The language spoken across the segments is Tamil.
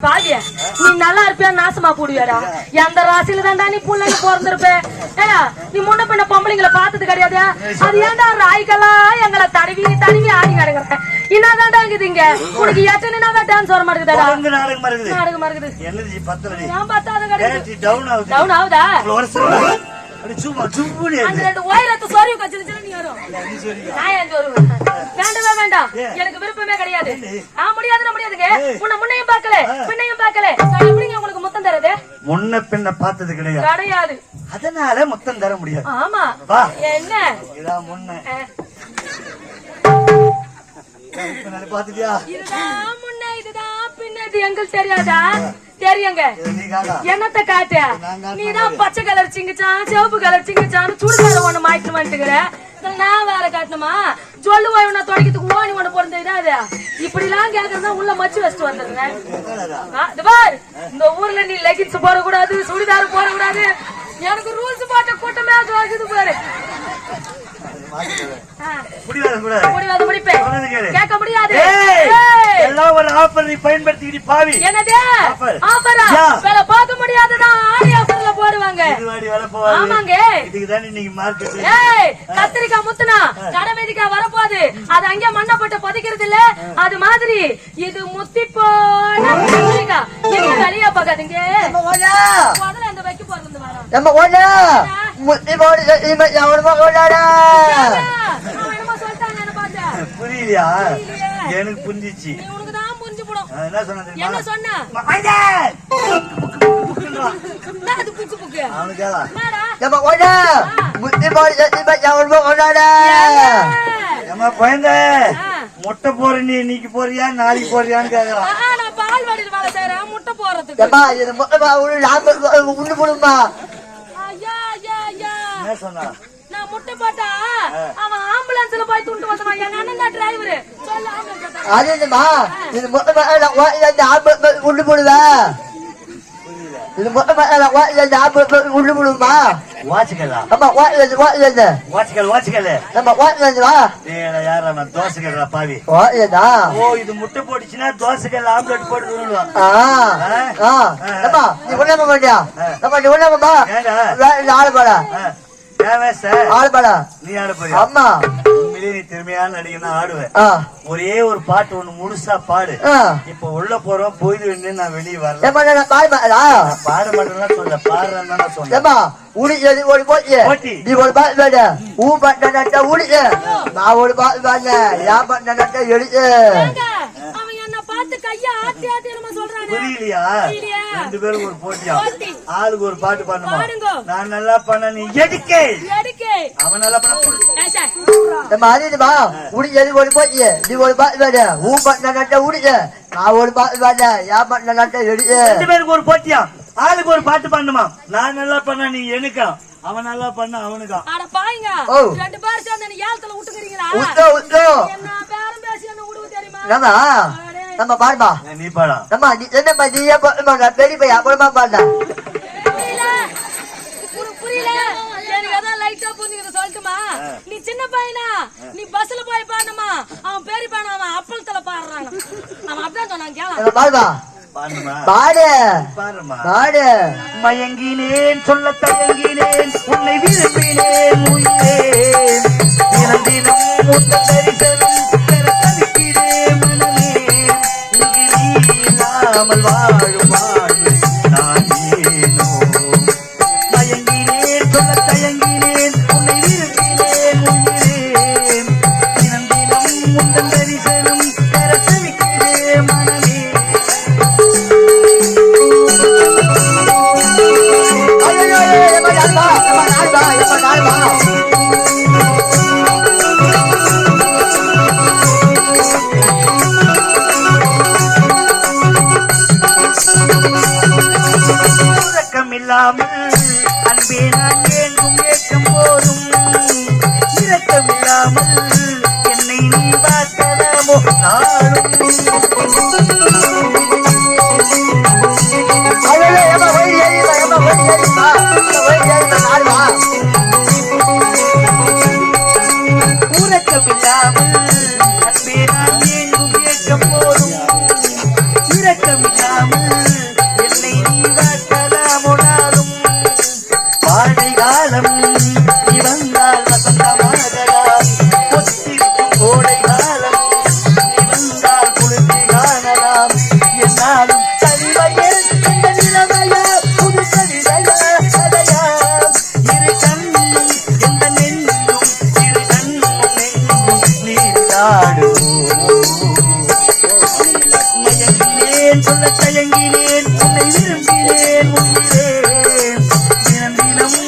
பாவிய நீ நல்லா இருப்பியா? நாசமா போடுவியாடா. எந்த ராசியில தான்டா நீ புள்ளைங்க பிறந்திருப்ப? ஏடா நீ முன்ன பின்ன பொம்பளைங்களை பார்த்தது கிடையாது அது ஏன்டா ராய்க்கெல்லாம் எங்களை தடவி தடவி ஆடி கிடக்குற? என்னதான்டா இருக்குது இங்க? உனக்கு எத்தனை டான்ஸ் வர மாட்டேங்குதாடா? நாடகம் நான் பார்த்தாத கிடையாது எனர்ஜி டவுன் ஆகுது. டவுன் ஆகுதா? சும்மா சும்முனி அந்த ரெண்டு உயரத்து சொறி கச்சிருச்சுன்னு நீ வரும். நான் ஏன் வருவேன் வேண்டவே வேண்டாம். எனக்கு விருப்பமே கிடையாது. நான் முடியாதுன்னா முடியாதுங்க. உன்னை முன்னையும் பார்க்கல. பின்னையும் பார்க்கல. நான் எப்படிங்க உங்களுக்கு முத்தம் தரது? முன்ன பின்ன பார்த்தது கிடையாது. கிடையாது. அதனால மொத்தம் தர முடியாது. ஆமா. வா. என்ன? இதான் முன்ன பாத்துட்டியா இதுதான் முன்ன இதுதான் பின்ன இது எங்களுக்கு தெரியாதா? தெரியுங்க. நீ என்னத்த காட்டு? நீதான் பச்சை கலர் சிங்கிச்சான் சிவப்பு கலர் சிங்கிச்சான் சுடுகார ஒண்ணு மாயிட்டு வந்துட்டுக்கிற. நான் வேற காட்டணுமா? சொல்லு போய் உன்னை தொடக்கிறதுக்கு ஓனி ஒண்ணு போறது இதாது இப்படி எல்லாம் கேக்குறதா உள்ள மச்சு வச்சுட்டு வந்துடுறேன். பார், இந்த ஊர்ல நீ லெகின்ஸ் போட கூடாது சுடிதார் போட கூடாது எனக்கு ரூல்ஸ் போட்ட கூட்டமே அது பாரு. முடியாது கூடாது முடியாது முடிப்பேன் சொல்றது கேளு. கேட்க முடியாது ஏய், ஏய், எல்லாம் ஒரு ஆஃபர் நீ பயன்படுத்திக்கிட்டு பாவி. என்னது? ஆஃபர். வேலை பார்க்க முடியாதுதான் ஆடி ஆஃபர்ல போடுவாங்க. இதுவாடி வேலை போவாது ஆமாங்க. இதுக்கு தானே நீங்க மார்க்கெட் ஏய் கத்திரிக்காய் முத்துனா கடை மீதிக்காய் வரப்போகுது. அது அங்கே மண்ணை போட்டு புதைக்கிறது இல்ல. அது மாதிரி இது முத்தி போன கத்திரிக்காய். எங்க வெளிய போகாதீங்க முதல்ல அந்த வைக்க போறது வரோம். நம்ம ஒண்ணு முத்தி போடு இனிமே எவனுமா புரியலையா? புரியலையே. எனக்கு புரிஞ்சிச்சு நீ உனக்கு தான் புரிஞ்சு போடும் நான் என்ன சொன்னேன் தெரியுமா? என்ன சொன்ன? மைதன்! அது புக்கு புக்கு. கேளா? கொண்டாடா. முட்டை போற நீ இன்னைக்கு போறியா நாளைக்கு போறியான்னு கேக்குறான் நான் பால்வாடியில் வேலை செய்யறேன் முட்டை போறதுக்கு ஏமா இது முட்டை உள்ள நாம உண்டு போடுமா ஐயா ஐயா ஐயா. என்ன சொன்னா? நான் முட்டை போட்டா அவன் ஆம்புலன்ஸ்ல போய் துண்டு வந்தான் எங்க அண்ணன் தான் டிரைவர் சொல்லு ஆம்புலன்ஸ் அது என்னமா இது முட்டை உண்டு போடுவா இது உண்டு போடுமா ஆமா நம்ம ஏடா யாரா பாவி. வாட்லேதா ஓ இது முட்டை போட்டுச்சுன்னா தோசைக்கல் ஆம்லெட் போட்டு விடுவான் ஆ ஆ நீ மாட்டியா? நம்ம நீ ஒண்ணாம ஏண்டா? ஆளு பாடா ஆ, தேவை சார் ஆளு பாடா நீ ஆட போறியா? அம்மா. உண்மையிலேயே நீ திறமையான நடிகனா ஆடுவேன். ஒரே ஒரு பாட்டு ஒண்ணு முழுசா பாடு. இப்ப உள்ள போறோம் போயிடுவேன்னு நான் வெளியே வரல. பாட மாட்டேன்னா சொல்ல பாடுறேன்னு நான் சொன்னேன் ஏமா உடிச்சது ஒரு போச்சு போட்டி. நீ ஒரு பாட்டு பாடு. ஊ பண்ண நட்ட நான் ஒரு பாட்டு பாடு ஏன் பண்ண நட்ட ஏங்க, அவன் என்ன பார்த்து கைய ஆட்டி ஆட்டி என்னமோ சொல்றானே. புரியலையா? புரியலையா? ரெண்டு பேரும் ஒரு போட்டியா? போட்டி. ஆளுக்கு ஒரு பாட்டு பண்ணுமா பாடுங்க. நான் நல்லா பண்ண நீ எதுக்கே எடுக்கே. அவன் நல்லா பண்ண நம்ம உடிச்சது ஒரு போச்சு நீ ஒரு பாட்டு பாடு. ஊ பண்ண நட்ட உடிச்சு நான் ஒரு பாட்டு பாடு. ஏன் பண்ண நட்ட எடுத்து ரெண்டு பேருக்கு ஒரு போட்டியா? ஆளுக்கு ஒரு பாட்டு பண்ணுமா நான் நல்லா பண்ண நீ எனக்கா அவன் நல்லா பண்ண அவனுக்கா. அட. ரெண்டு பேரும் சேர்ந்து என்ன ஏலத்துல விட்டுக்கிறீங்களா? உத்தோ உத்தோ என்ன பேரம் பேசி என்ன விடுவு தெரியுமா? நம்ம பாடுமா? நீ பாடா. நம்ம நீ என்னம்மா நீ ஏன் பாடுமா பெரிய பையன் அப்புறமா சொல்லட்டுமா? நீ சின்ன பையனா? நீ பஸ்ல போய் பாடணுமா அவன் பேரி பையன் அவன் அப்பளத்துல பாடுறான்? அவன் அப்படிதான் சொன்னான் கேள. பாடுமா? பாடுமா. பாடு. பாடு. மயங்கினேன் சொல்ல தயங்கினேன் உன்னை விரும்பினேன் உயிரே. தினம் தினம் உன் உறக்கம் இல்லாமல் அன்பே நான் ஏங்கும் ஏக்கம் போதும். இரக்கம் இல்லாமல் என்னை நீ பார்த்ததாமோ நாளும்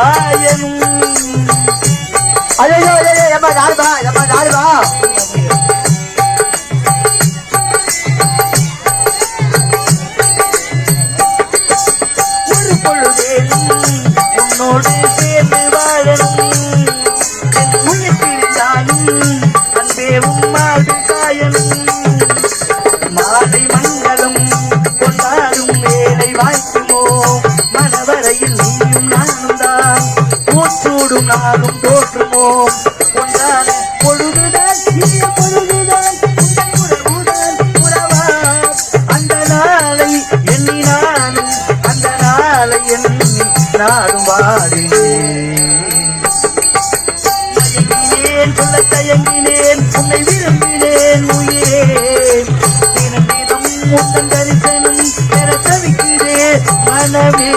உம்மாது பொழுதுதான் இனிய பொழுதுதான் உறவுதான் உறவா அந்த நாளை எண்ணி நானும் அந்த நாளை எண்ணி வாடினேன். சொல்ல தயங்கினேன் உன்னை விரும்பினேன் உயிரே. தினம் தினம் உந்தன் தரிசனம் பெற தவிக்கிறேன் மனமே.